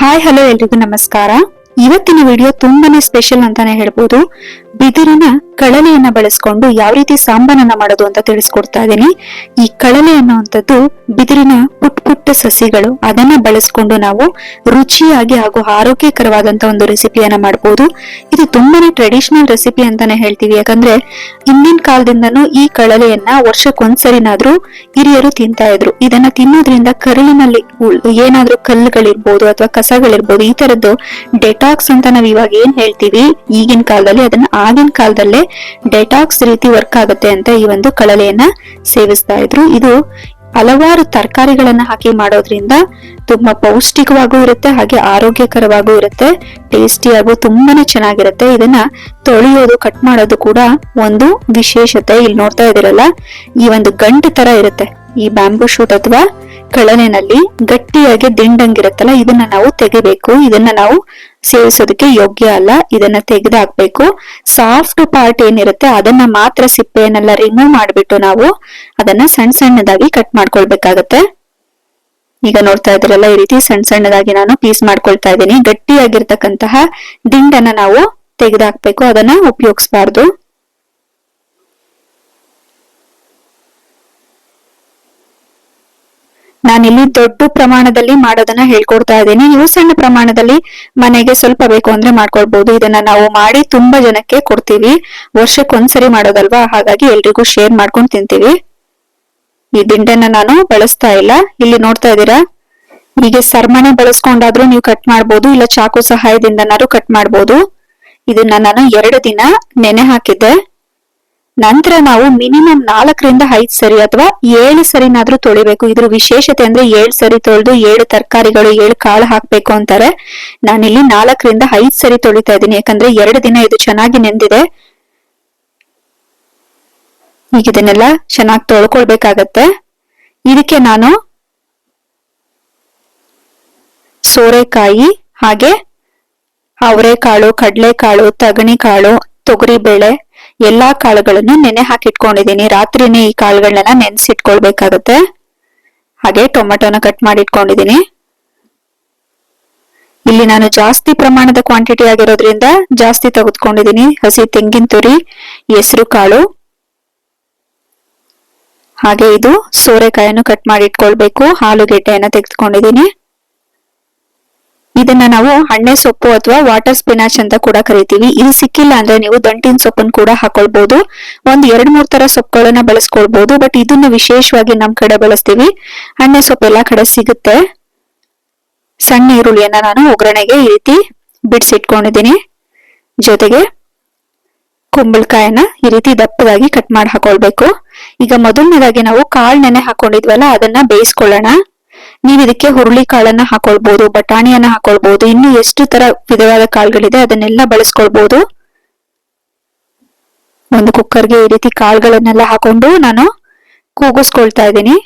Hi hello ಎಲ್ರಿಗೂ ನಮಸ್ಕಾರ. ಇವತ್ತಿನ ವಿಡಿಯೋ ತುಂಬಾನೇ ಸ್ಪೆಷಲ್ ಅಂತಾನೆ ಹೇಳ್ಬೋದು. ಬಿದಿರಿನ ಕಳಲೆಯನ್ನ ಬಳಸ್ಕೊಂಡು ಯಾವ ರೀತಿ ಸಾಂಬಾರನ್ನ ಮಾಡೋದು ಅಂತ ತಿಳಿಸ್ಕೊಡ್ತಾ ಇದ್ದೀನಿ. ಈ ಕಳಲೆ ಅನ್ನುವಂಥದ್ದು ಬಿದಿರಿನ ಪುಟ್ಟ ಪುಟ್ಟ ಸಸಿಗಳು. ಅದನ್ನ ಬಳಸ್ಕೊಂಡು ನಾವು ರುಚಿಯಾಗಿ ಹಾಗೂ ಆರೋಗ್ಯಕರವಾದಂತ ಒಂದು ರೆಸಿಪಿಯನ್ನ ಮಾಡಬಹುದು ಇದು ತುಂಬಾನೇ ಟ್ರೆಡಿಷನಲ್ ರೆಸಿಪಿ ಅಂತಾನೆ ಹೇಳ್ತೀವಿ. ಯಾಕಂದ್ರೆ ಹಿಂದಿನ ಕಾಲದಿಂದನೂ ಈ ಕಳಲೆಯನ್ನ ವರ್ಷಕ್ಕೊಂದ್ಸರಿನಾದ್ರೂ ಹಿರಿಯರು ತಿಂತಾ ಇದ್ರು. ಇದನ್ನ ತಿನ್ನೋದ್ರಿಂದ ಕರುಳಿನಲ್ಲಿ ಏನಾದ್ರೂ ಕಲ್ಲುಗಳಿರ್ಬೋದು ಅಥವಾ ಕಸಗಳಿರ್ಬೋದು, ಈ ತರದ್ದು ಡೆಟಾಕ್ಸ್ ಅಂತ ನಾವ್ ಇವಾಗ ಏನ್ ಹೇಳ್ತೀವಿ? ಈಗಿನ ಕಾಲದಲ್ಲಿ ಅದನ್ನ ಆಗಿನ ಕಾಲದಲ್ಲೇ ಡೆಟಾಕ್ಸ್ ರೀತಿ ವರ್ಕ್ ಆಗುತ್ತೆ ಅಂತ ಈ ಒಂದು ಕಳಲೆಯನ್ನ ಸೇವಿಸ್ತಾ ಇದ್ರು. ಇದು ಹಲವಾರು ತರಕಾರಿಗಳನ್ನ ಹಾಕಿ ಮಾಡೋದ್ರಿಂದ ತುಂಬಾ ಪೌಷ್ಟಿಕವಾಗೂ ಇರುತ್ತೆ, ಹಾಗೆ ಆರೋಗ್ಯಕರವಾಗೂ ಇರುತ್ತೆ, ಟೇಸ್ಟಿಯಾಗೂ ತುಂಬಾನೇ ಚೆನ್ನಾಗಿರುತ್ತೆ. ಇದನ್ನ ತೊಳೆಯೋದು, ಕಟ್ ಮಾಡೋದು ಕೂಡ ಒಂದು ವಿಶೇಷತೆ. ಇಲ್ಲಿ ನೋಡ್ತಾ ಇದೀರಲ್ಲ ಈ ಒಂದು ಗಂಟು ತರ ಇರುತ್ತೆ. ಈ ಬ್ಯಾಂಬೂ ಶೂಟ್ ಅಥವಾ ಕಳಲೆನಲ್ಲಿ ಗಟ್ಟಿಯಾಗಿ ದಿಂಡಂಗಿರುತ್ತಲ್ಲ, ಇದನ್ನ ನಾವು ತೆಗಿಬೇಕು. ಇದನ್ನ ನಾವು ಸೇವಿಸೋದಕ್ಕೆ ಯೋಗ್ಯ ಅಲ್ಲ, ಇದನ್ನ ತೆಗೆದು ಹಾಕ್ಬೇಕು ಸಾಫ್ಟ್ ಪಾರ್ಟ್ ಏನಿರುತ್ತೆ, ಅದನ್ನ ಮಾತ್ರ ಸಿಪ್ಪೆಯನ್ನೆಲ್ಲ ರಿಮೂವ್ ಮಾಡಿಬಿಟ್ಟು ನಾವು ಅದನ್ನ ಸಣ್ಣ ಸಣ್ಣದಾಗಿ ಕಟ್ ಮಾಡ್ಕೊಳ್ಬೇಕಾಗತ್ತೆ. ಈಗ ನೋಡ್ತಾ ಇದ್ರಲ್ಲ ಈ ರೀತಿ ಸಣ್ಣ ಸಣ್ಣದಾಗಿ ನಾನು ಪೀಸ್ ಮಾಡ್ಕೊಳ್ತಾ ಇದ್ದೀನಿ. ಗಟ್ಟಿಯಾಗಿರ್ತಕ್ಕಂತಹ ದಿಂಡನ್ನ ನಾವು ತೆಗೆದು ಹಾಕ್ಬೇಕು ಅದನ್ನ ಉಪಯೋಗಿಸಬಾರ್ದು. ನಾನಿಲ್ಲಿ ದೊಡ್ಡ ಪ್ರಮಾಣದಲ್ಲಿ ಮಾಡೋದನ್ನ ಹೇಳ್ಕೊಡ್ತಾ ಇದ್ದೀನಿ. ನೀವು ಸಣ್ಣ ಪ್ರಮಾಣದಲ್ಲಿ ಮನೆಗೆ ಸ್ವಲ್ಪ ಬೇಕು ಅಂದ್ರೆ ಮಾಡ್ಕೊಳ್ಬಹುದು ಇದನ್ನ ನಾವು ಮಾಡಿ ತುಂಬಾ ಜನಕ್ಕೆ ಕೊಡ್ತೀವಿ. ವರ್ಷಕ್ಕೊಂದ್ಸರಿ ಮಾಡೋದಲ್ವಾ? ಹಾಗಾಗಿ ಎಲ್ರಿಗೂ ಶೇರ್ ಮಾಡ್ಕೊಂಡು ತಿಂತೀವಿ. ಈ ದಿಂಡನ್ನ ನಾನು ಬಳಸ್ತಾ ಇಲ್ಲ. ಇಲ್ಲಿ ನೋಡ್ತಾ ಇದ್ದೀರಾ? ಹೀಗೆ ಸರ್ಮನೆ ಬಳಸ್ಕೊಂಡಾದ್ರೂ ನೀವು ಕಟ್ ಮಾಡ್ಬೋದು. ಇಲ್ಲ ಚಾಕು ಸಹಾಯದಿಂದನಾದ್ರೂ ಕಟ್ ಮಾಡ್ಬೋದು. ಇದನ್ನ ನಾನು ಎರಡು ದಿನ ನೆನೆ ಹಾಕಿದ್ದೆ. ನಂತರ ನಾವು ಮಿನಿಮಮ್ ನಾಲ್ಕರಿಂದ ಐದು ಸರಿ ಅಥವಾ ಏಳು ಸರಿನಾದ್ರೂ ತೊಳಿಬೇಕು. ಇದ್ರ ವಿಶೇಷತೆ ಅಂದ್ರೆ ಏಳು ಸರಿ ತೊಳೆದು ಏಳು ತರಕಾರಿಗಳು, ಏಳು ಕಾಳು ಹಾಕ್ಬೇಕು ಅಂತಾರೆ. ನಾನಿಲ್ಲಿ ನಾಲ್ಕರಿಂದ ಐದು ಸರಿ ತೊಳಿತಾ ಇದ್ದೀನಿ. ಯಾಕಂದ್ರೆ ಎರಡು ದಿನ ಇದು ಚೆನ್ನಾಗಿ ನೆಂದಿದೆ. ಈಗ ಇದನ್ನೆಲ್ಲ ಚೆನ್ನಾಗಿ ತೊಳ್ಕೊಳ್ಬೇಕಾಗತ್ತೆ. ಇದಕ್ಕೆ ನಾನು ಸೋರೆಕಾಯಿ, ಹಾಗೆ ಅವರೆಕಾಳು, ಕಡಲೆಕಾಳು, ತಗಣಿಕಾಳು, ತೊಗರಿಬೇಳೆ ಎಲ್ಲಾ ಕಾಳುಗಳನ್ನು ನೆನೆ ಹಾಕಿಟ್ಕೊಂಡಿದ್ದೀನಿ. ರಾತ್ರಿನೇ ಈ ಕಾಳುಗಳನ್ನೆಲ್ಲ ನೆನೆಸಿಟ್ಕೊಳ್ಬೇಕಾಗತ್ತೆ. ಹಾಗೆ ಟೊಮೆಟೊನ ಕಟ್ ಮಾಡಿ ಇಟ್ಕೊಂಡಿದ್ದೀನಿ ಇಲ್ಲಿ ನಾನು ಜಾಸ್ತಿ ಪ್ರಮಾಣದ ಕ್ವಾಂಟಿಟಿ ಆಗಿರೋದ್ರಿಂದ ಜಾಸ್ತಿ ತೆಗೆದುಕೊಂಡಿದೀನಿ ಹಸಿ ತೆಂಗಿನ ತುರಿ, ಹೆಸರು ಕಾಳು. ಹಾಗೆ ಇದು ಸೋರೆಕಾಯನ್ನು ಕಟ್ ಮಾಡಿ ಇಟ್ಕೊಳ್ಬೇಕು ಆಲೂಗೆಡ್ಡೆಯನ್ನು ತೆಗೆದುಕೊಂಡಿದೀನಿ ಇದನ್ನ ನಾವು ಹಣ್ಣೆ ಸೊಪ್ಪು ಅಥವಾ ವಾಟರ್ ಸ್ಪಿನಾಚ್ ಅಂತ ಕೂಡ ಕರಿತೀವಿ. ಇದು ಸಿಕ್ಕಿಲ್ಲ ಅಂದ್ರೆ ನೀವು ದಂಟಿನ ಸೊಪ್ಪನ್ನು ಕೂಡ ಹಾಕೊಳ್ಬಹುದು ಒಂದ್ ಎರಡ್ ಮೂರ್ ತರ ಸೊಪ್ಪುಗಳನ್ನ ಬಳಸ್ಕೊಳ್ಬಹುದು ಬಟ್ ಇದನ್ನ ವಿಶೇಷವಾಗಿ ನಮ್ ಕಡೆ ಬಳಸ್ತೀವಿ. ಹಣ್ಣೆ ಸೊಪ್ಪು ಎಲ್ಲಾ ಕಡೆ ಸಿಗುತ್ತೆ. ಸಣ್ಣ ಈರುಳ್ಳಿಯನ್ನ ನಾನು ಒಗ್ಗರಣೆಗೆ ಈ ರೀತಿ ಬಿಡಿಸಿಟ್ಕೊಂಡಿದ್ದೀನಿ. ಜೊತೆಗೆ ಕುಂಬಳಕಾಯನ್ನ ಈ ರೀತಿ ದಪ್ಪದಾಗಿ ಕಟ್ ಮಾಡಿ ಹಾಕೊಳ್ಬೇಕು. ಈಗ ಮೊದಲನೇದಾಗಿ ನಾವು ಕಾಳು ನೆನೆ ಹಾಕೊಂಡಿದ್ವಲ್ಲ, ಅದನ್ನ ಬೇಯಿಸ್ಕೊಳ್ಳೋಣ. ನೀವ್ ಇದಕ್ಕೆ ಹುರುಳಿ ಕಾಳನ್ನ ಹಾಕೊಳ್ಬಹುದು ಬಟಾಣಿಯನ್ನ ಹಾಕೊಳ್ಬಹುದು ಇನ್ನು ಎಷ್ಟು ತರ ವಿಧವಾದ ಕಾಳುಗಳಿದೆ ಅದನ್ನೆಲ್ಲ ಬಳಸ್ಕೊಳ್ಬಹುದು ಒಂದು ಕುಕ್ಕರ್ಗೆ ಈ ರೀತಿ ಕಾಳುಗಳನ್ನೆಲ್ಲ ಹಾಕೊಂಡು ನಾನು ಕೂಗಿಸ್ಕೊಳ್ತಾ ಇದ್ದೀನಿ.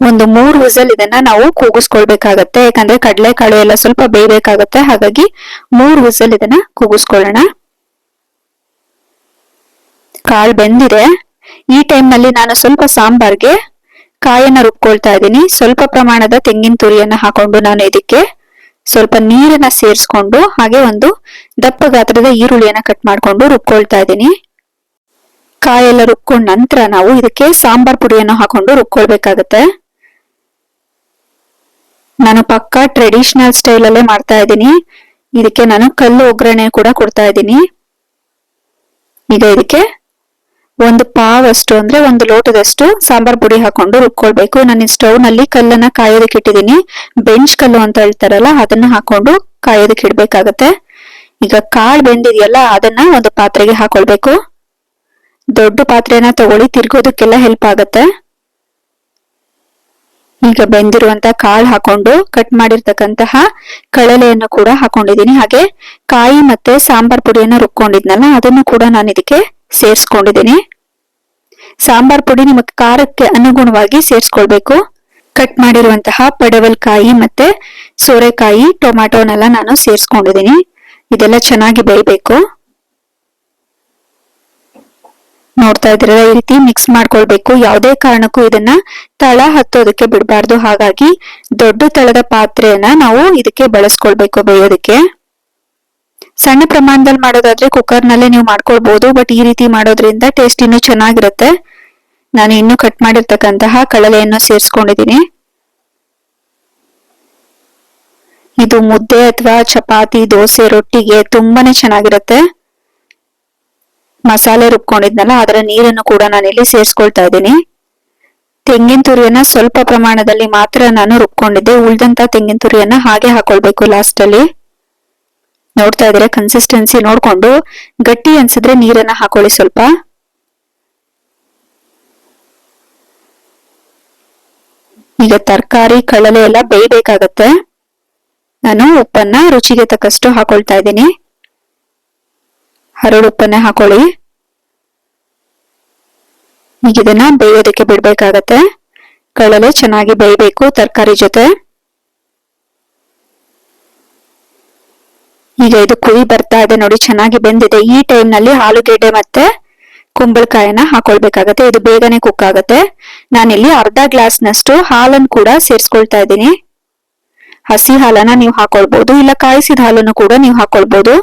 ಒಂದು ಮೂರು ವಿಸಲ್ ಇದನ್ನ ನಾವು ಕೂಗಿಸ್ಕೊಳ್ಬೇಕಾಗತ್ತೆ, ಯಾಕಂದ್ರೆ ಕಡಲೆಕಾಳು ಎಲ್ಲ ಸ್ವಲ್ಪ ಬೇಯಬೇಕಾಗತ್ತೆ, ಹಾಗಾಗಿ ಮೂರು ವಿಸಲ್ ಇದನ್ನ ಕೂಗಿಸ್ಕೊಳ್ಳೋಣ. ಕಾಳು ಬೆಂದಿದೆ. ಈ ಟೈಮ್ನಲ್ಲಿ ನಾನು ಸ್ವಲ್ಪ ಸಾಂಬಾರ್ಗೆ ಕಾಯನ್ನ ರುಬ್ಕೊಳ್ತಾ ಇದ್ದೀನಿ. ಸ್ವಲ್ಪ ಪ್ರಮಾಣದ ತೆಂಗಿನ ತುರಿಯನ್ನ ಹಾಕೊಂಡು ನಾನು ಇದಕ್ಕೆ ಸ್ವಲ್ಪ ನೀರನ್ನ ಸೇರಿಸ್ಕೊಂಡು ಹಾಗೆ ಒಂದು ದಪ್ಪ ಗಾತ್ರದ ಈರುಳ್ಳಿಯನ್ನ ಕಟ್ ಮಾಡ್ಕೊಂಡು ರುಬ್ಕೊಳ್ತಾ ಇದ್ದೀನಿ. ಕಾಯೆಲ್ಲ ರುಬ್ಕೊಂಡ ನಂತರ ನಾವು ಇದಕ್ಕೆ ಸಾಂಬಾರ್ ಪುಡಿಯನ್ನು ಹಾಕೊಂಡು ರುಬ್ಕೊಳ್ಬೇಕಾಗತ್ತೆ. ನಾನು ಪಕ್ಕಾ ಟ್ರೆಡಿಷನಲ್ ಸ್ಟೈಲ್ ಅಲ್ಲೇ ಮಾಡ್ತಾ ಇದ್ದೀನಿ. ಇದಕ್ಕೆ ನಾನು ಕಲ್ಲು ಒಗ್ಗರಣೆ ಕೂಡ ಕೊಡ್ತಾ ಇದ್ದೀನಿ. ಈಗ ಇದಕ್ಕೆ ಒಂದು ಪಾವಷ್ಟು ಅಂದ್ರೆ ಒಂದು ಲೋಟದಷ್ಟು ಸಾಂಬಾರ್ ಪುಡಿ ಹಾಕೊಂಡು ರುಬ್ಕೊಳ್ಬೇಕು. ನಾನು ಸ್ಟವ್ನಲ್ಲಿ ಕಲ್ಲನ್ನ ಕಾಯೋದಕ್ಕೆ ಇಟ್ಟಿದ್ದೀನಿ. ಬೆಂಚ್ ಕಲ್ಲು ಅಂತ ಹೇಳ್ತಾರಲ್ಲ, ಅದನ್ನ ಹಾಕೊಂಡು ಕಾಯೋದಕ್ಕೆ ಇಡ್ಬೇಕಾಗತ್ತೆ. ಈಗ ಕಾಳು ಬೆಂದಿದೆಯಲ್ಲ, ಅದನ್ನ ಒಂದು ಪಾತ್ರೆಗೆ ಹಾಕೊಳ್ಬೇಕು. ದೊಡ್ಡ ಪಾತ್ರೆನ ತಗೊಳ್ಳಿ, ತಿರ್ಗೋದಕ್ಕೆಲ್ಲ ಹೆಲ್ಪ್ ಆಗತ್ತೆ. ಈಗ ಬೆಂದಿರುವಂತ ಕಾಳು ಹಾಕೊಂಡು ಕಟ್ ಮಾಡಿರ್ತಕ್ಕಂತಹ ಕಳಲೆಯನ್ನು ಕೂಡ ಹಾಕೊಂಡಿದ್ದೀನಿ. ಹಾಗೆ ಕಾಯಿ ಮತ್ತೆ ಸಾಂಬಾರ್ ಪುಡಿಯನ್ನ ರುಬ್ಕೊಂಡಿದ್ನಲ್ಲ, ಅದನ್ನು ಕೂಡ ನಾನು ಇದಕ್ಕೆ ಸೇರಿಸ್ಕೊಂಡಿದ್ದೀನಿ. ಸಾಂಬಾರ್ ಪುಡಿ ನಿಮಗೆ ಖಾರಕ್ಕೆ ಅನುಗುಣವಾಗಿ ಸೇರಿಸ್ಕೊಳ್ಬೇಕು. ಕಟ್ ಮಾಡಿರುವಂತಹ ಪಡವಲ್ಕಾಯಿ ಮತ್ತೆ ಸೋರೆಕಾಯಿ ಟೊಮ್ಯಾಟೋನೆಲ್ಲ ನಾನು ಸೇರಿಸ್ಕೊಂಡಿದ್ದೀನಿ. ಇದೆಲ್ಲ ಚೆನ್ನಾಗಿ ಬೇಯಬೇಕು. ನೋಡ್ತಾ ಇದ್ದೀರಲ್ಲ, ಈ ರೀತಿ ಮಿಕ್ಸ್ ಮಾಡ್ಕೊಳ್ಬೇಕು. ಯಾವುದೇ ಕಾರಣಕ್ಕೂ ಇದನ್ನ ತಳ ಹತ್ತೋದಕ್ಕೆ ಬಿಡಬಾರ್ದು. ಹಾಗಾಗಿ ದೊಡ್ಡ ತಳದ ಪಾತ್ರೆಯನ್ನ ನಾವು ಇದಕ್ಕೆ ಬಳಸ್ಕೊಳ್ಬೇಕು ಬೇಯೋದಕ್ಕೆ. ಸಣ್ಣ ಪ್ರಮಾಣದಲ್ಲಿ ಮಾಡೋದಾದ್ರೆ ಕುಕ್ಕರ್ನಲ್ಲೇ ನೀವು ಮಾಡ್ಕೊಳ್ಬಹುದು ಬಟ್ ಈ ರೀತಿ ಮಾಡೋದ್ರಿಂದ ಟೇಸ್ಟ್ ಇನ್ನೂ ಚೆನ್ನಾಗಿರುತ್ತೆ. ನಾನು ಇನ್ನು ಕಟ್ ಮಾಡಿರ್ತಕ್ಕಂತಹ ಕಳಲೆಯನ್ನು ಸೇರಿಸ್ಕೊಂಡಿದ್ದೀನಿ. ಇದು ಮುದ್ದೆ ಅಥವಾ ಚಪಾತಿ, ದೋಸೆ, ರೊಟ್ಟಿಗೆ ತುಂಬಾನೇ ಚೆನ್ನಾಗಿರುತ್ತೆ. ಮಸಾಲೆ ರುಬ್ಕೊಂಡಿದ್ನಲ್ಲ, ಅದರ ನೀರನ್ನು ಕೂಡ ನಾನಿಲ್ಲಿ ಸೇರಿಸ್ಕೊಳ್ತಾ ಇದ್ದೀನಿ. ತೆಂಗಿನ ತುರಿಯನ್ನ ಸ್ವಲ್ಪ ಪ್ರಮಾಣದಲ್ಲಿ ಮಾತ್ರ ನಾನು ರುಬ್ಕೊಂಡಿದ್ದೆ. ಉಳ್ದಂತ ತೆಂಗಿನ ತುರಿಯನ್ನ ಹಾಗೆ ಹಾಕೊಳ್ಬೇಕು ಲಾಸ್ಟ್ ಅಲ್ಲಿ ನೋಡ್ತಾ ಇದ್ರೆ ಕನ್ಸಿಸ್ಟೆನ್ಸಿ ನೋಡ್ಕೊಂಡು ಗಟ್ಟಿ ಅನ್ಸಿದ್ರೆ ನೀರನ್ನ ಹಾಕೊಳ್ಳಿ ಸ್ವಲ್ಪ. ಈಗ ತರಕಾರಿ ಕಳಲೆ ಎಲ್ಲ ಬೇಯಬೇಕಾಗತ್ತೆ. ನಾನು ಉಪ್ಪನ್ನ ರುಚಿಗೆ ತಕ್ಕಷ್ಟು ಹಾಕೊಳ್ತಾ ಇದ್ದೀನಿ. ಹರಳು ಉಪ್ಪನ್ನ ಹಾಕೊಳ್ಳಿ. ಈಗ ಇದನ್ನ ಬೇಯೋದಕ್ಕೆ ಬಿಡ್ಬೇಕಾಗತ್ತೆ. ಕಳಲೆ ಚೆನ್ನಾಗಿ ಬೇಯಬೇಕು ತರಕಾರಿ ಜೊತೆ. ಈಗ ಇದು ಕುದಿ ಬರ್ತಾ ಇದೆ ನೋಡಿ, ಚೆನ್ನಾಗಿ ಬೆಂದಿದೆ. ಈ ಟೈಮ್ನಲ್ಲಿ ಆಲೂಗೆಡ್ಡೆ ಮತ್ತೆ ಕುಂಬಳಕಾಯನ್ನ ಹಾಕೊಳ್ಬೇಕಾಗತ್ತೆ, ಇದು ಬೇಗನೆ ಕುಕ್ ಆಗುತ್ತೆ. ನಾನಿಲ್ಲಿ ಅರ್ಧ ಗ್ಲಾಸ್ ನಷ್ಟು ಹಾಲನ್ನು ಕೂಡ ಸೇರಿಸ್ಕೊಳ್ತಾ ಇದ್ದೀನಿ. ಹಸಿ ಹಾಲನ್ನ ನೀವು ಹಾಕೊಳ್ಬಹುದು ಇಲ್ಲ ಕಾಯಿಸಿದ ಹಾಲನ್ನು ಕೂಡ ನೀವು ಹಾಕೊಳ್ಬಹುದು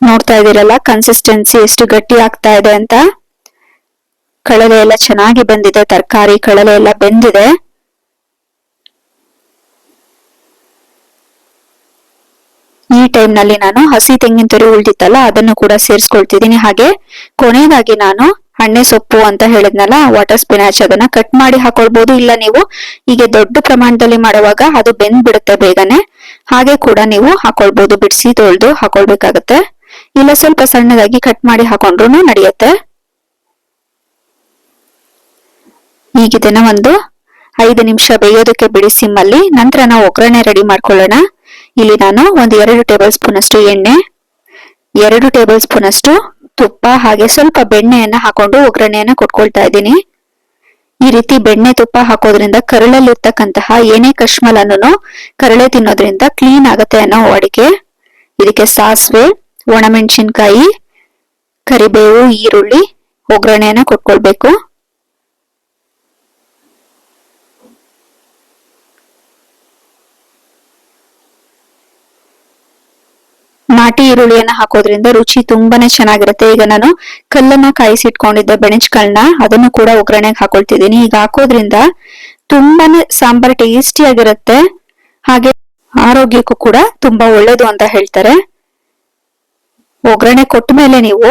ನೋಡ್ತಾ ಇದ್ದೀರಲ್ಲ ಕನ್ಸಿಸ್ಟೆನ್ಸಿ ಎಷ್ಟು ಗಟ್ಟಿ ಆಗ್ತಾ ಇದೆ ಅಂತ. ಕಳಲೆ ಎಲ್ಲ ಚೆನ್ನಾಗಿ ಬಂದಿದೆ, ತರಕಾರಿ ಕಳಲೆ ಎಲ್ಲ ಬೆಂದಿದೆ. ಈ ಟೈಮ್ನಲ್ಲಿ ನಾನು ಹಸಿ ತೆಂಗಿನ ತುರಿ ಉಳಿದಿತ್ತಲ್ಲ, ಅದನ್ನು ಕೂಡ ಸೇರಿಸ್ಕೊಳ್ತಿದ್ದೀನಿ. ಹಾಗೆ ಕೊನೆಯದಾಗಿ ನಾನು ಹಣ್ಣೆ ಸೊಪ್ಪು ಅಂತ ಹೇಳಿದ್ನಲ್ಲ ವಾಟರ್ ಸ್ಪಿನಾಚ್ ಅದನ್ನ ಕಟ್ ಮಾಡಿ ಹಾಕೊಳ್ಬಹುದು ಇಲ್ಲ ನೀವು ಹೀಗೆ ದೊಡ್ಡ ಪ್ರಮಾಣದಲ್ಲಿ ಮಾಡುವಾಗ ಅದು ಬೆಂದ್ ಬಿಡುತ್ತೆ ಬೇಗನೆ. ಹಾಗೆ ಕೂಡ ನೀವು ಹಾಕೊಳ್ಬಹುದು ಬಿಡಿಸಿ ತೊಳೆದು ಹಾಕೊಳ್ಬೇಕಾಗತ್ತೆ. ಇಲ್ಲ ಸ್ವಲ್ಪ ಸಣ್ಣದಾಗಿ ಕಟ್ ಮಾಡಿ ಹಾಕೊಂಡ್ರು ನಡೆಯುತ್ತೆ. ಈಗ ಒಂದು ಐದು ನಿಮಿಷ ಬೇಯೋದಕ್ಕೆ ಬಿಡಿ ಸಿಮ್ಮಲ್ಲಿ. ನಂತರ ನಾವು ಒಗ್ಗರಣೆ ರೆಡಿ ಮಾಡ್ಕೊಳ್ಳೋಣ. ಇಲ್ಲಿ ನಾನು ಒಂದು ಎರಡು ಟೇಬಲ್ ಸ್ಪೂನ್ ಅಷ್ಟು ಎಣ್ಣೆ, ಎರಡು ಟೇಬಲ್ ಸ್ಪೂನ್ ಅಷ್ಟು ತುಪ್ಪ ಹಾಗೆ ಸ್ವಲ್ಪ ಬೆಣ್ಣೆಯನ್ನ ಹಾಕೊಂಡು ಒಗ್ಗರಣೆಯನ್ನ ಕೊಟ್ಕೊಳ್ತಾ ಇದ್ದೀನಿ. ಈ ರೀತಿ ಬೆಣ್ಣೆ ತುಪ್ಪ ಹಾಕೋದ್ರಿಂದ ಕರಳಲ್ಲಿರ್ತಕ್ಕಂತಹ ಏನೇ ಕಶ್ಮಲನ್ನು ಕರಳೆ ತಿನ್ನೋದ್ರಿಂದ ಕ್ಲೀನ್ ಆಗತ್ತೆ ಅನ್ನೋ ಅಡಿಕೆ ಇದಕ್ಕೆ ಸಾಸಿವೆ, ಒಣಮೆಣಸಿನ್ಕಾಯಿ, ಕರಿಬೇವು, ಈರುಳ್ಳಿ ಒಗ್ಗರಣೆಯನ್ನ ಕೊಟ್ಕೊಳ್ಬೇಕು. ನಾಟಿ ಈರುಳ್ಳಿಯನ್ನ ಹಾಕೋದ್ರಿಂದ ರುಚಿ ತುಂಬಾನೇ ಚೆನ್ನಾಗಿರುತ್ತೆ. ಈಗ ನಾನು ಕಲ್ಲನ್ನ ಕಾಯಿಸಿಟ್ಕೊಂಡಿದ್ದೆ ಬೆಣಚ್ಕಲ್ನ ಅದನ್ನು ಕೂಡ ಒಗ್ಗರಣೆಗೆ ಹಾಕೊಳ್ತಿದ್ದೀನಿ. ಈಗ ಹಾಕೋದ್ರಿಂದ ತುಂಬಾನೇ ಸಾಂಬಾರ್ ಟೇಸ್ಟಿ ಆಗಿರುತ್ತೆ. ಹಾಗೆ ಆರೋಗ್ಯಕ್ಕೂ ಕೂಡ ತುಂಬಾ ಒಳ್ಳೇದು ಅಂತ ಹೇಳ್ತಾರೆ. ಒಗ್ಗರಣೆ ಕೊಟ್ಟ ಮೇಲೆ ನೀವು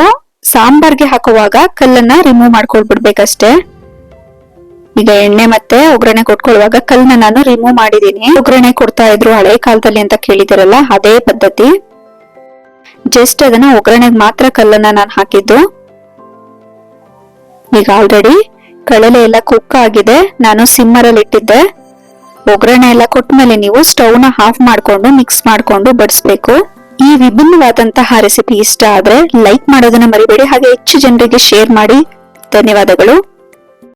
ಸಾಂಬಾರ್ಗೆ ಹಾಕುವಾಗ ಕಲ್ಲನ್ನ ರಿಮೂವ್ ಮಾಡ್ಕೊಳ್ಬಿಡ್ಬೇಕಷ್ಟೇ. ಈಗ ಎಣ್ಣೆ ಮತ್ತೆ ಒಗ್ಗರಣೆ ಕೊಟ್ಕೊಳ್ಳುವಾಗ ಕಲ್ಲನ್ನ ನಾನು ರಿಮೂವ್ ಮಾಡಿದೀನಿ ಒಗ್ಗರಣೆ ಕೊಡ್ತಾ ಇದ್ರು ಹಳೆ ಕಾಲದಲ್ಲಿ ಅಂತ ಕೇಳಿದಿರಲ್ಲ ಅದೇ ಪದ್ಧತಿ. ಜಸ್ಟ್ ಅದನ್ನ ಒಗ್ಗರಣೆಗೆ ಮಾತ್ರ ಕಲ್ಲನ್ನ ನಾನು ಹಾಕಿದ್ದು. ಈಗ ಆಲ್ರೆಡಿ ಕಳಲೆ ಎಲ್ಲ ಕುಕ್ ಆಗಿದೆ. ನಾನು ಸಿಮ್ಮರ್ ಅಲ್ಲಿ ಇಟ್ಟಿದ್ದೆ. ಒಗ್ಗರಣೆ ಎಲ್ಲ ಕೊಟ್ಮೇಲೆ ನೀವು ಸ್ಟವ್ ಹಾಫ್ ಮಾಡ್ಕೊಂಡು ಮಿಕ್ಸ್ ಮಾಡ್ಕೊಂಡು ಬಡಿಸ್ಬೇಕು. ಈ ವಿಭಿನ್ನವಾದಂತಹ ರೆಸಿಪಿ ಇಷ್ಟ ಆದ್ರೆ ಲೈಕ್ ಮಾಡೋದನ್ನ ಮರಿಬೇಡಿ. ಹಾಗೆ ಹೆಚ್ಚು ಜನರಿಗೆ ಶೇರ್ ಮಾಡಿ. ಧನ್ಯವಾದಗಳು.